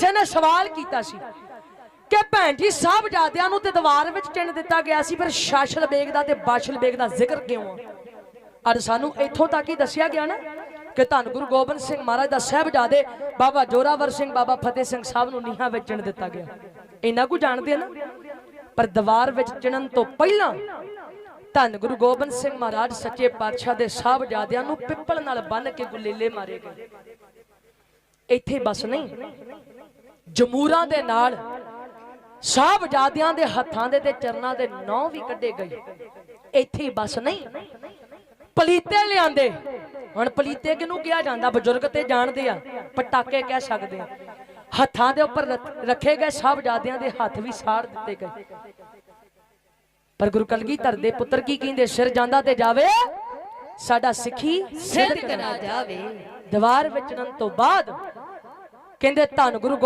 ਕਿਸੇ ਨੇ ਸਵਾਲ ਕੀਤਾ ਸੀ ਕਿ ਭੈਣ ਜੀ, ਸਾਹਿਬਜ਼ਾਦਿਆਂ ਨੂੰ ਤੇ ਦੀਵਾਰ ਵਿੱਚ ਚਿਣ ਦਿੱਤਾ ਗਿਆ ਸੀ, ਫਿਰ ਸ਼ਾਸ਼ਲ ਬੇਗ ਦਾ ਤੇ ਬਾਸ਼ਲ ਬੇਗ ਦਾ ਜ਼ਿਕਰ ਕਿਉਂ ਆ? ਅੱਜ ਸਾਨੂੰ ਇੱਥੋਂ ਤੱਕ ਹੀ ਦੱਸਿਆ ਗਿਆ ਨਾ ਕਿ ਧੰਨ ਗੁਰੂ ਗੋਬਿੰਦ ਸਿੰਘ ਮਹਾਰਾਜ ਦਾ ਸਾਹਿਬਜ਼ਾਦੇ ਬਾਬਾ ਜੋਰਾਵਰ ਸਿੰਘ, ਬਾਬਾ ਫਤਿਹ ਸਿੰਘ ਸਾਹਿਬ ਨੂੰ ਨੀਹਾਂ ਵਿੱਚ ਚਿਣ ਦਿੱਤਾ ਗਿਆ। ਇੰਨਾ ਕੁ ਜਾਣਦੇ ਨਾ? ਪਰ ਦੀਵਾਰ ਵਿੱਚ ਚਿਣਨ ਤੋਂ ਪਹਿਲਾਂ ਧੰਨ ਗੁਰੂ ਗੋਬਿੰਦ ਸਿੰਘ ਮਹਾਰਾਜ ਸੱਚੇ ਪਾਤਸ਼ਾਹ ਦੇ ਸਾਹਿਬਜ਼ਾਦਿਆਂ ਨੂੰ ਪਿੱਪਲ ਨਾਲ ਬੰਨ੍ਹ ਕੇ ਗੁਲੇਲੇ ਮਾਰੇ ਗਏ। ਇੱਥੇ ਬਸ ਨਹੀਂ। ਜਮੂਰਾਂ ਦੇ ਨਾਲ ਸਾਹਿਬਜ਼ਾਦਿਆਂ ਦੇ ਹੱਥਾਂ ਦੇ ਤੇ ਚਰਨਾਂ ਦੇ ਨੌ ਵੀ ਕੱਢੇ ਗਏ। ਇੱਥੇ ਹੀ ਬਸ ਨਹੀਂ, ਪਲੀਤੇ ਲਿਆਂਦੇ। ਹੁਣ ਪਲੀਤੇ ਕਿਹਨੂੰ ਕਿਹਾ ਜਾਂਦਾ? ਬਜ਼ੁਰਗ ਤੇ ਜਾਣਦੇ ਆ, ਪਟਾਕੇ ਕਹਿ ਸਕਦੇ ਆ। ਹੱਥਾਂ ਦੇ ਉੱਪਰ ਰੱਖੇ ਗਏ ਸਾਹਿਬਜ਼ਾਦਿਆਂ ਦੇ ਹੱਥ ਵੀ ਸਾੜ ਦਿੱਤੇ ਗਏ। ਪਰ ਗੁਰੂ ਕਲਗੀਧਰ ਦੇ ਪੁੱਤਰ ਕੀ ਕਹਿੰਦੇ? ਸਿਰ ਜਾਂਦਾ ਤੇ ਜਾਵੇ, ਸਾਡਾ ਸਿੱਖੀ ਸਿੱਧ ਕਰਾ ਜਾਵੇ। ਦੀਵਾਰ ਵਿਚਰਨ ਤੋਂ ਬਾਅਦ ਕਹਿੰਦੇ, ਧੰਨ ਗੁਰੂ ਗੋ-